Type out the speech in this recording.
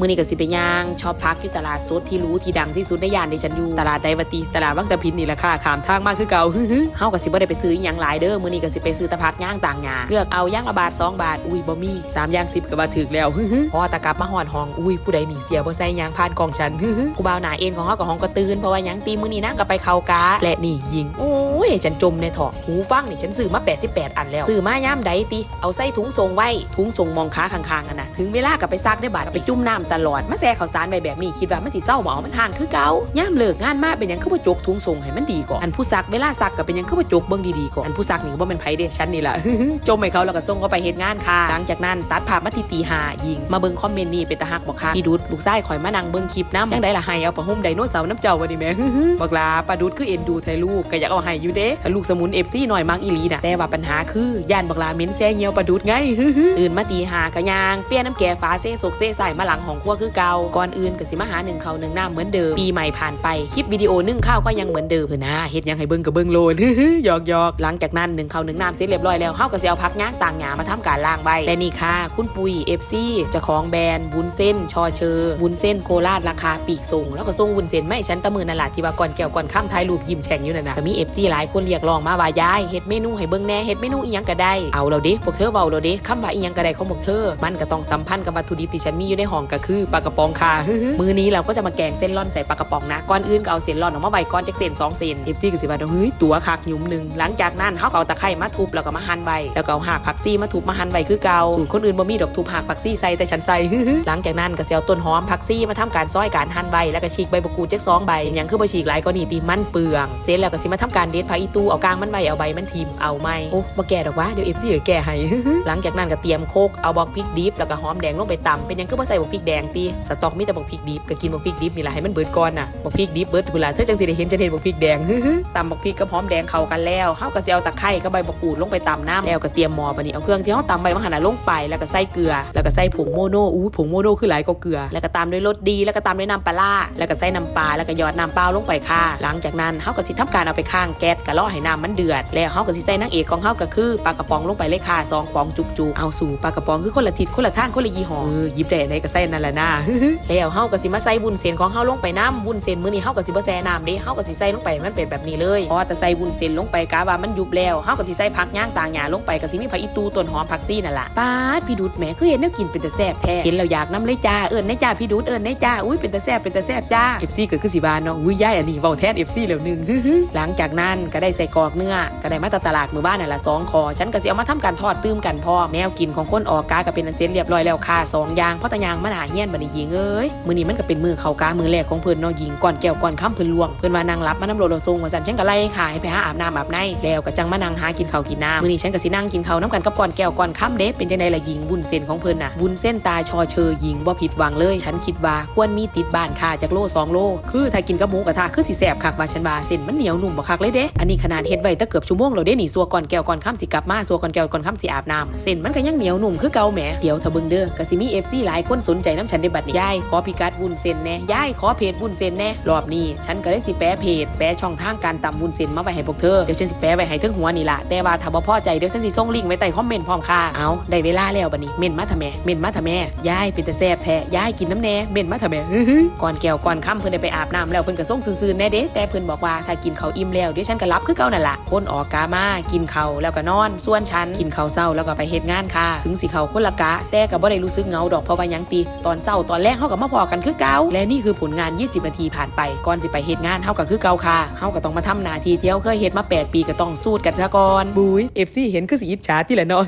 มื้อนี้ก็สิไปย่างชอบพักอยู่ตลาดสดที่รู้ที่ดังที่สุดในย่านที่ฉันอยู่ตลาดไดวตีตลาดวังตะพินนี่แหละค่ะขามทางมากคือเก่าเฮาก็สิบ่ได้ไปซื้ออหยังหลายเด้อมื้อนี้ก็สิไปซื้อตะพักย่างต่างหญ้าเลือกเอาย่างละบาทสองบาทอุ้ยบ่มีสามย่าง10ก็ว่ถึกแล้วพอตะกลับมาฮอดห้องอุ้ยผู้ใดหนีเสียบ่ใส่ย่างผ่านกองฉันผู้บ่าวหน้าเอ็นของเฮากับห้องก็ตื่นเพราะว่าหยังตีมื้อนี้นางก็ไปเข้ากาและนี่ยิงโอ้ยฉันจมในถอกหูฟังนี่ฉันซื้อมา 88 อันแล้วซื้อมายามใดติเอาใส่ถุงทรงไว้ถุงทรงมองขาข้างๆกันนะถึงเวลาก็ไปซักได้บาดเอาไปจุ่มน้ำตลอดมาแซ่ข้าวสารไปแบบนี้คิดว่ามันสิเศร้าบ่เอมันห่างคือเก่าย่ามเลิกงานมาเป็นยังคือบ่จกถุงทรงให้มันดีก่อนอันผู้ซักเวลาซักก็เป็นยังคือบ่จกเบิ่งดีๆก่อนอันผู้ซักนี่ก็บ่แม่นไผเด้ฉันนี่แหละจมให้เขาแล้วก็ส่งเขาไปเฮ็ดงานค่ะ หลังจากนั้นตัดภาพมาที่ตีหายิง มาเบิ่งคอมเมนต์นี่เป็นตาฮักบอกค่ะพี่ดุดลูกชายข่อยมานั่งเบิ่งคลิปน้ำจังได้ละให้เอาผ้าห่มไดโนเสาร์น้ำเจ้าวันนี้แม่บอกลาปลาดุดคือเอ็นดูไทยลูกก็อยากเอาให้อยู่เด้ถ้าลูกสมุนเอฟซีหน่อยมักอีลีน่ะแต่ว่าปัญหาคือย่านบอกลาเม้นแซ่เหี่ยวปลาดุดไงตื่นมาตีหากระยางเฟี้ยน้ำแก่ฟ้าเซ่สกเซ่ใส่มาหลังของครัวคือเก่าก่อนอื่นก็สิมาหาหนึ่งเขาหนึ่งหน้ำเหมือนเดิมปีใหม่ผ่านไปคลิปวิดีโอนึ่งข้าวก็ยังเหมือนเดิมเพื่อนนะเฮ็ดยังให้เบิ่งกับเบิ่งโลนหยอกหยอกหลังจากนั้นหนึ่งเขาหนึ่งน้ำเสร็จเรียบร้อยแล้วเฮาก็สิเอาพักย่างต่างหยามาทำการล้างใบและนี่ค่ะ คุณปุยเอฟซีเจ้าของแบรนด์วุ้นเส้น ชอเชอร์วุ้นเส้นโคราชราคาปีกส่งแล้วก็ส่งวุ้นเส้นไม่ฉันตะมือนั่นแหละที่ว่าก่อนแก้วก่อนข้ามท้ายรูปยิ้มแฉ่งอยู่นั่นนะก็มีเอฟซีหลายคนเรียกร้องมาว่ายายเฮ็ดเมนูให้เบิ่งแน่เฮ็ดเมนูอีหยังก็ได้เอาเราดิพวกเธอเว้าเราดิคำว่าอีหยังก็ได้ของพวกเธอมันก็ต้องสัมพันธ์กับวัตถุดิบที่ฉันมีอยู่ในห้องก็คือปลากระป๋องค่ะมื้อนี้เราก็จะมาแกงเส้นร่อนใส่ปลากระป๋องนะก่อนอื่นก็เอาเส้นร่อนออกมาไว้ก้อนจากเส้นสองเส้นเอฟซีก็สิว่าเฮ้ยตัวคักหยุมหนึ่งหลังจากนั้นเขาก็เอาตะไคร้มาทุบแล้วก็มาหั่นใบแล้วก็เอาหากผักซี่มาทุบมาหั่นใบคือเก่าสูตรคนอื่นบ่มีดอกทุบหากผักซี่ใส่แต่ฉันใส่หลังจากนั้นก็สิเอาต้นหอมผักซี่มาทำการซอยการหั่นใบแล้วก็ฉีกใบมะกรูดจักสองใบเป็นหยังคือบ่ฉีกหลายก็นี่ตีมันเปลืองเสร็จแล้วก็สิมาทำการเด็ดผักอีตูเอากลางมันใบเอาใบมันทิมเอาไม่โอ้บ่แก่ดอกวะเดี๋ยว FC ก็แก่ให้หลังจากนั้นก็เตรียมโคกเอาบอกพริกดิบแล้วก็หอมแดงลงไปตำเป็นหยังคือบ่ใส่บอกพริกแดงตีสต็อกมีแต่บอกพริกดิบก็กินบอกพริกดิบนี่แหละให้มันเบิดก่อนน่ะบอกพริกดิบเบิดเวลาเธอจังสิได้เห็นจะเห็นบอกพริกแดงตำบอกพริกกับหอมแดงเข้ากันแล้วเฮาก็สิเอาตะไคร้กับใบมะกรูดลงไปตำน้ำแล้วก็เตรียมหม้อบัดนี้เอาเครื่องที่เฮาตำใบมะขามลงไปแล้วก็ใส่เกลือ แล้วก็ใส่ผงโมโนอู้ผงโมโนคือหลายก็เกลือ แล้วก็ตามด้วยรสดีแล้วก็ตามด้วยน้ำปลาแล้วก็ใส่น้ำปลาแล้วก็ยอดน้ำเปล่าลงไปค่ะ หลังจากนั้นเฮาก็สิทำการเอาไปข้างแก๊สก็รอให้น้ำมันเดือด แล้วเฮาก็สิใส่นางเอกของเฮาก็คือปลากระป๋องลงไปเลยค่ะซองปองจุกๆเอาสู่ปลากระป๋องคือคนละทิศคนละทางคนละยี่ห้อเออหยิบได้ไหนก็ใส่นั่นั่นแหละนะแล้วเฮาก็สิมาใส่วุ้นเส้นของเฮาลงไปน้ำวุ้นเส้นมื้อนี้เฮาก็สิบ่แซ่น้ำเด้เฮาก็สิใส่ลงไปมันเป็นแบบนี้เลยเพราะว่าแต่ใส่วุ้นเส้นลงไปกะว่ามันยุบแล้วเฮาก็สิใส่ผักย่างต่างหญ้าลงไปก็สิมีผักอีตูต้นหอมผักซี่นั่นล่ะป้าดพี่ดุดแหมคือเห็นแนวกินเป็นแต่แซ่บแท้เห็นแล้วอยากน้ำเลยจ้าเอิ้นในจ้าพี่ดุดเอิ้นในจ้าอุ้ยเป็นแต่แซ่บเป็นแต่แซ่บจ้า FC ก็คือสิบานเนาะอุ้ยยายอันนี้เว้าแทน FC แล้วนึงหลังจากนั้นก็ได้ใส่กอกเนื้อก็ได้มาตตลาดมือบ้านนั่นละสองคอฉันก็สิเอามาทำการทอดตื้มกันพร้อมแนวกินของคนออกกาก็เป็นอันเสร็จเรียบร้อยแล้วค่ะสองอย่างเพราะตะยางมันหาเฮียนบัดนี้ยิงเอ้ยมื้อนี้มันก็เป็นมือเขากามือแรกของเพิ่นเนาะยิงก่อนแก้วก่อนค่ำเพิ่นลวงเพิ่นมานั่งรับมาน้ำโลดทรงว่าซั่นฉันก็ไล่ค่ะให้ไปหาอาบน้ำอาบในแล้วก็จังมานั่งหากินข้าวกินน้ำมื้อนี้ฉันก็สินั่งกินข้าวน้ำกันกับก่อนแก้วก่อนค่ำเด้เป็นจังไดล่ะยิงบุญเส้นของเพิ่นน่ะบุญเส้นตาชอเชอยิงบ่ผิดหวังเลย ฉันคิดว่าควรมีติดบ้านค่ะจากโลสองโลคือถ้ากินกับหมูกระทะคือสิแสบคักว่าฉันว่าเส้นมันเหนียวหนุ่มบ่คักเลยเด้อันนี้ขนาดเฮ็ดไว้ตั้งเกือบชั่วโมงแล้วเด้นี่สัวก่อนแก้วก่อนค่ำสิกลับมาสัวก่อนแก้วก่อนค่ำสิอาบน้ำเส้นมันก็ยังเหนียวหนุ่มคือเก่าแหมเดี๋ยวถ้าเบิ่งเด้อก็สิมี FC หลายคนสนใจน้ำฉันได้บัดนี้ยายขอพิกัดวุ้นเส้นแน่ยายขอเพจวุ้นเส้นแน่รอบนี้ ฉันก็ได้สิแปะเพจแปะช่องทางการตำวุ้นเส้นมาไว้ให้พวกเธอเดี๋ยวฉันสิแปะไว้ให้ถึงหัวนี่ละแต่ว่าถ้าบ่พอใจเดี๋ยวฉันสิส่งลิงก์ไว้ใต้คอมเมนต์พร้อมค่ะเอาได้เวลาแล้วบัดนี้เม่นมาทำแม่เม่นมาทำแม่ยายเป็นแต่แซ่บแท้ยายกินน้ำแน่เม่นมาทำแม่ก่อนแก้วก่อนค่ำเพิ่อนได้ไปอาบน้ำแล้วเพิ่อนก็ส่งซื่อๆแน่เด้แต่เพิ่อนบอกว่าถ้ากินข้าวอิ่มแล้วเดี๋ยวฉันก็รับคือเก่านั่นล่ะคนออกกามากินข้าวแล้วก็นอน ส่วนฉันกินข้าวเช้าแล้วก็ไปเฮ็ดงานค่ะ ถึงสิเขาคนละกะแต่ก็บ่ได้รู้สึกเหงาดอกเพราะว่ายังติตอนเช้าตอนแรกเฮาก็มาพอกันคือเก่าและนี่คือผลงาน 20 นาทีผ่านไปก่อนสิไปเฮ็ดงานเฮาก็คือเก่าค่ะเฮาก็ต้องมาทำหน้าทีเที่ยวเคยเฮ็ดมา 8 ปีก็ต้องสู้กันซะก่อนบุย FC เห็นคือสิอิจฉาที่แหละเนาะ